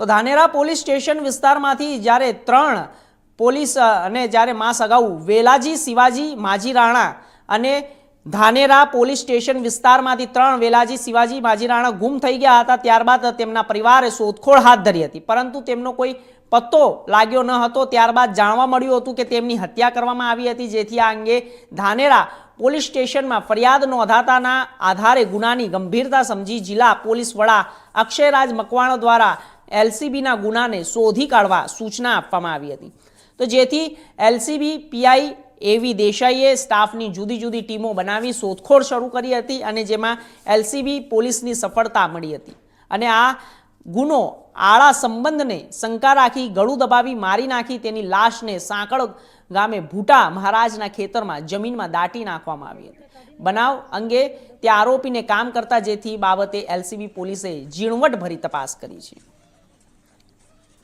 તો Dhanera police station વિસ્તારમાંથી જ્યારે ત્રણ પોલીસ અને જ્યારે માસ અગાઉ વેલાજી, શિવાજી, માજી રાણા અને ધાનેરા પોલીસ સ્ટેશન વિસ્તારમાંથી ત્રણ વેલાજી, શિવાજી, માજી રાણા ગુમ થઈ ગયા હતા, ત્યારબાદ તેમના પરિવારે શોધખોળ હાથ ધરી હતી. પરંતુ તેમનો કોઈ પત્તો લાગ્યો ન હતો. ત્યારબાદ જાણવા મળ્યું હતું કે તેમની હત્યા કરવામાં આવી હતી, જેથી આ અંગે ધાનેરા પોલીસ સ્ટેશનમાં ફરિયાદ નોંધાતાના આધારે ગુનાની ગંભીરતા સમજી જિલ્લા પોલીસ વડા અક્ષયરાજ મકવાણા દ્વારા એલસીબીના ગુનાને શોધી કાઢવા સૂચના આપવામાં આવી હતી. તો જેથી એલસીબી, પીઆઈ એવી દેસાઈએ સ્ટાફની જુદી જુદી ટીમો બનાવી શોધખોળ શરૂ કરી હતી અને જેમાં એલસીબી પોલીસની સફળતા મળી હતી. અને આ ગુનો આળા સંબંધને શંકા રાખી, ગળું દબાવી મારી નાખી, તેની લાશને સાંકળ ગામે ભૂટા મહારાજના ખેતરમાં જમીનમાં દાટી નાખવામાં આવી હતી. બનાવ અંગે તે આરોપીને કામ કરતા જેથી બાબતે એલસીબી પોલીસે ઝીણવટભરી તપાસ કરી છે.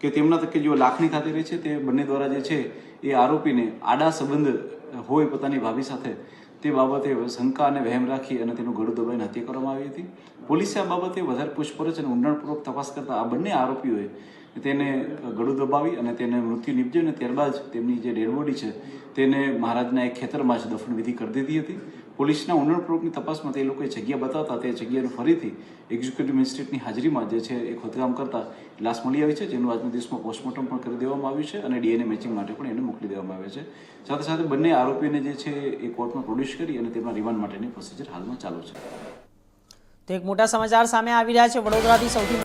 કે તેમના તકે જો લાખણી ખાતે રહી છે, તે બંને દ્વારા જે છે, એ આરોપીને આડા સંબંધ હોય પોતાની ભાભી સાથે, તે બાબતે શંકા અને વહેમ રાખી અને તેનું ગળું દબાઈને હત્યા કરવામાં આવી હતી. પોલીસે આ બાબતે વધારે પૂછપરછ અને ઊંડાણપૂર્વક તપાસ કરતા આ બંને આરોપીઓએ તેને ગળું દબાવી અને તેને મૃત્યુ નીપજ્યું અને ત્યારબાદ તેમની જે ડેડ છે, તેને મહારાજના એક ખેતરમાં જ દફનવિધિ કરી દીધી હતી. પોલીસના ઊંડાણપૂર્વકની તપાસમાં તે લોકોએ જગ્યા બતાવતા તે જગ્યાનું ફરીથી એક્ઝિક્યુટિવ મેજિસ્ટ્રેટની હાજરીમાં જે છે એ ખોદકામ કરતા લાશ મળી આવી છે, જેનું આજના દિવસમાં પોસ્ટમોર્ટમ પણ કરી દેવામાં આવ્યું છે અને ડીએનએ મેચિંગ માટે પણ એને મોકલી દેવામાં આવે છે. સાથે સાથે બંને આરોપીને જે છે એ કોર્ટમાં પ્રોડ્યુસ કરી અને તેમના રિમાન્ડ માટેની પ્રોસિજર હાલમાં ચાલુ છે. તો એક મોટા સમાચાર સામે આવી રહ્યા છે. વડોદરાથી સૌથી